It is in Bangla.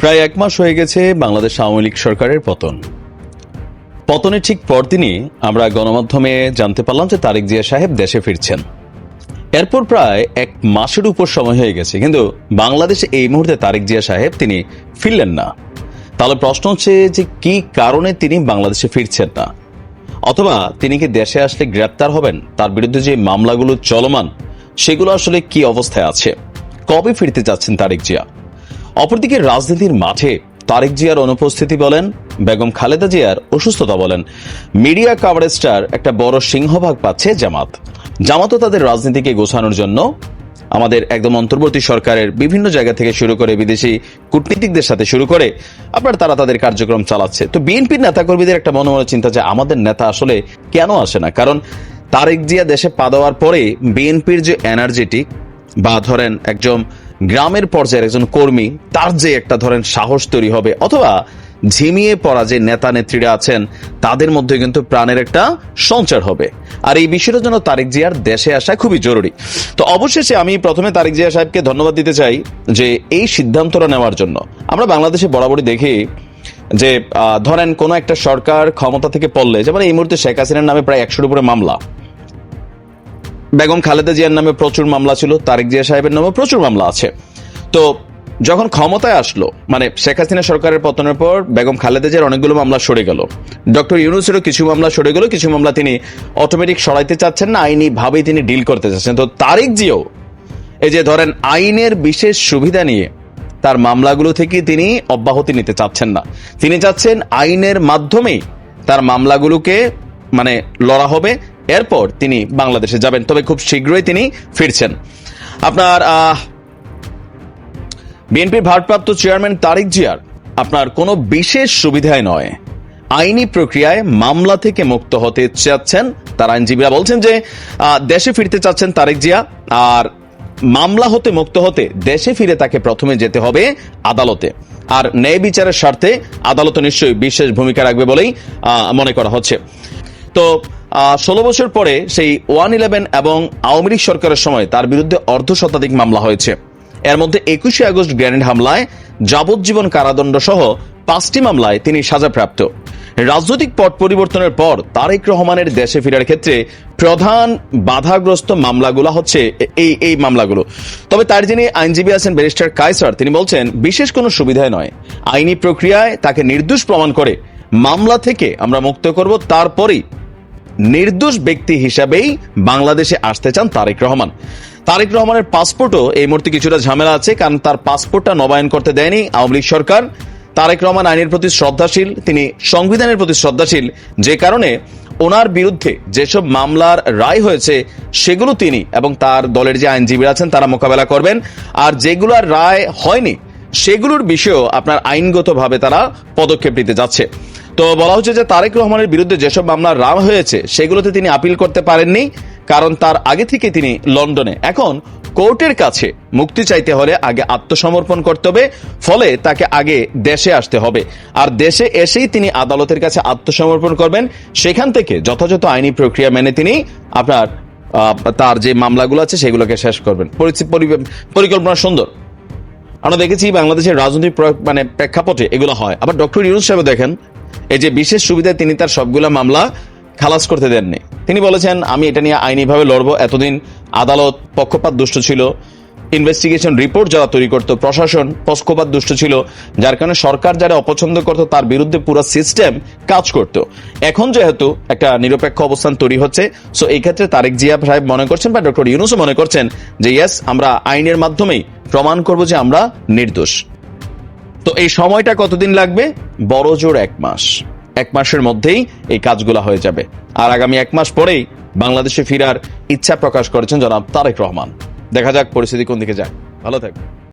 প্রায় এক মাস হয়ে গেছে বাংলাদেশ আওয়ামী লীগ সরকারের পতন। পতনের ঠিক পরদিনই আমরা গণমাধ্যমে জানতে পারলাম যে তারেক জিয়া সাহেব দেশে ফিরছেন। এরপর প্রায় এক মাসের উপর সময় হয়ে গেছে, কিন্তু বাংলাদেশে এই মুহূর্তে তারেক জিয়া সাহেব তিনি ফিরলেন না। তাহলে প্রশ্ন হচ্ছে যে কি কারণে তিনি বাংলাদেশে ফিরছেন না? অথবা তিনি কি দেশে আসলে গ্রেপ্তার হবেন? তার বিরুদ্ধে যে মামলাগুলো চলমান, সেগুলো আসলে কি অবস্থায় আছে? কবে ফিরতে চাচ্ছেন তারেক জিয়া? অপরদিকে রাজনীতির মাঠে তারেক জিয়ার অনুপস্থিতি বলেন, বেগম খালেদা জিয়ার অসুস্থতা বলেন। মিডিয়া কাভারেজটার একটা বড় সিংহভাগ পাচ্ছে জামাত। জামাতও তাদের রাজনীতিকে গোছানোর জন্য আমাদের একদম অন্তর্বর্তী সরকারের বিভিন্ন জায়গা থেকে শুরু করে বিদেশি কূটনীতিকদের সাথে শুরু করে আপনার তারা তাদের কার্যক্রম চালাচ্ছে। তো বিএনপির নেতাকর্মীদের একটা মনে মনে চিন্তা যে আমাদের নেতা আসলে কেন আসে না? কারণ তারেক জিয়া দেশে পা দেওয়ার পরে বিএনপির যে এনার্জেটিক বা ধরেন একজন গ্রামের পর্যায়ের একজন কর্মী, তার যে একটা ধরেন সাহস তৈরি হবে অথবা ঝিমিয়ে পড়া যে নেতা নেত্রীরা আছেন, তাদের মধ্যে কিন্তু প্রাণের একটা সঞ্চার হবে। আর এই বিষয়টার জন্য তারেক জিয়ার দেশে আসা খুবই জরুরি। তো অবশেষে আমি প্রথমে তারেক জিয়া সাহেবকে ধন্যবাদ দিতে চাই যে এই সিদ্ধান্তটা নেওয়ার জন্য। আমরা বাংলাদেশে বরাবরই দেখি যে ধরেন কোন একটা সরকার ক্ষমতা থেকে পড়লে, যেমন এই মুহূর্তে শেখ হাসিনার নামে প্রায় একশোর উপরে মামলা বেগম খালেদা জিয়ার নামে প্রচুর মামলা ছিল, তারেক জিয়া সাহেবের নামে প্রচুর মামলা আছে। তো যখন ক্ষমতায় আসলো মানে শেখ হাসিনা সরকারের পতনের পর বেগম খালেদা জিয়ার অনেকগুলো মামলা সরে গেল। ডক্টর ইউনুসেরও কিছু মামলা সরে গেল, কিছু মামলা তিনি অটোমেটিক সরাইতে চাচ্ছেন না, আইনি ভাবেই তিনি ডিল করতে চাচ্ছেন। তো তারেক জিও এই যে ধরেন আইনের বিশেষ সুবিধা নিয়ে তার মামলাগুলো থেকে তিনি অব্যাহতি নিতে চাচ্ছেন না। তিনি চাচ্ছেন আইনের মাধ্যমেই তার মামলাগুলোকে মানে লড়া হবে এরপর তিনি বাংলাদেশে যাবেন, তবে খুব শীঘ্রই তিনি ফিরছেন। আপনার বিএনপির ভারপ্রাপ্ত চেয়ারম্যান তারিক জিয়ার আপনার কোনো বিশেষ সুবিধায় নয়। আইনি প্রক্রিয়ায় মামলা থেকে মুক্ত হতে চাচ্ছেন তার আইনজীবীরা বলছেন যে দেশে ফিরতে চাচ্ছেন তারেক জিয়া, আর মামলা হতে মুক্ত হতে দেশে ফিরে তাকে প্রথমে যেতে হবে আদালতে। আর ন্যায় বিচারের স্বার্থে আদালত নিশ্চয়ই বিশেষ ভূমিকা রাখবে বলেই মনে করা হচ্ছে। তো ষোলো বছর পরে সেই ওয়ান ইলেভেন এবং আওয়ামী লীগ সরকারের সময় তার বিরুদ্ধে অর্ধ শতাধিক মামলা হয়েছে। এর মধ্যে একুশে আগস্ট গ্রেনেড হামলায় যাবজ্জীবন কারাদণ্ড সহ পাঁচটি মামলায় তিনি সাজাপ্রাপ্ত। রাজনৈতিক পট পরিবর্তনের পর তারেক রহমানের দেশে ফেরার ক্ষেত্রে প্রধান বাধাগ্রস্ত মামলাগুলো হচ্ছে এই এই মামলাগুলো। তবে তার যিনি আইনজীবী আছেন ব্যারিস্টার কায়সার, তিনি বলছেন, বিশেষ কোনো সুবিধায় নয়। আইনি প্রক্রিয়ায় তাকে নির্দোষ প্রমাণ করে মামলা থেকে আমরা মুক্ত করব, তারপরেই নির্দোষ ব্যক্তি হিসাবেই বাংলাদেশে আসতে চান তারেক রহমান। তারেক রহমানের পাসপোর্টও এই মুহূর্তে কিছুটা ঝামেলা আছে, কারণ তার পাসপোর্টটা নবায়ন করতে দেয়নি আওয়ামী লীগ সরকার। তারেক রহমান আইনের প্রতি শ্রদ্ধাশীল, তিনি সংবিধানের প্রতি শ্রদ্ধাশীল, যে কারণে ওনার বিরুদ্ধে যেসব মামলার রায় হয়েছে, সেগুলো তিনি এবং তার দলের যে আইনজীবীরা আছেন, তারা মোকাবেলা করবেন। আর যেগুলোর রায় হয়নি, সেগুলোর বিষয়েও আপনার আইনগতভাবে তারা পদক্ষেপ নিতে যাচ্ছে। তো বলা হচ্ছে যে তারেক রহমানের বিরুদ্ধে যেসব মামলা রাম হয়েছে, সেগুলোতে তিনি আপিল করতে পারেননি, কারণ তার আগে থেকে তিনি লন্ডনে। এখন কোর্টের কাছে মুক্তি চাইতে হলে আগে আত্মসমর্পণ করতে হবে, ফলে তাকে আগে দেশে আসতে হবে। আর দেশে এসেই তিনি আদালতের কাছে আত্মসমর্পণ করবেন, সেখান থেকে যথাযথ আইনি প্রক্রিয়া মেনে তিনি আপনার তার যে মামলাগুলো আছে সেগুলোকে শেষ করবেন। পরিকল্পনা সুন্দর। আমরা দেখেছি বাংলাদেশের রাজনৈতিক মানে প্রেক্ষাপটে এগুলো হয়। আবার ডক্টর ইউনুস সাহেব দেখেন এই যে বিশেষ সুবিধায় তিনি তার সবগুলা মামলা খালাস করতে দেননি। তিনি বলেছেন, আমি এটা নিয়ে আইনিভাবে লড়বো। এতদিন আদালত পক্ষপাত দুষ্ট ছিল। ইনভেস্টিগেশন রিপোর্ট যারা তৈরি করতো, প্রশাসন পক্ষপাত দুষ্ট ছিল। যার কারণে সরকার যারা অপছন্দ করতো, তার বিরুদ্ধে পুরো সিস্টেম কাজ করত। এখন যেহেতু একটা নিরপেক্ষ অবস্থান তৈরি হচ্ছে সো এই ক্ষেত্রে তারেক জিয়া সাহেব মনে করছেন বা ডক্টর ইউনুসও মনে করছেন যে ইয়েস আমরা আইনের মাধ্যমেই প্রমাণ করব যে আমরা নির্দোষ। তো এই সময়টা কতদিন লাগবে? বড় জোর এক মাস। এক মাসের মধ্যেই এই কাজগুলো হয়ে যাবে। আর আগামী এক মাস পরেই বাংলাদেশে ফিরার ইচ্ছা প্রকাশ করেছেন জনাব তারেক রহমান। দেখা যাক পরিস্থিতি কোন দিকে যায়। ভালো থাকবে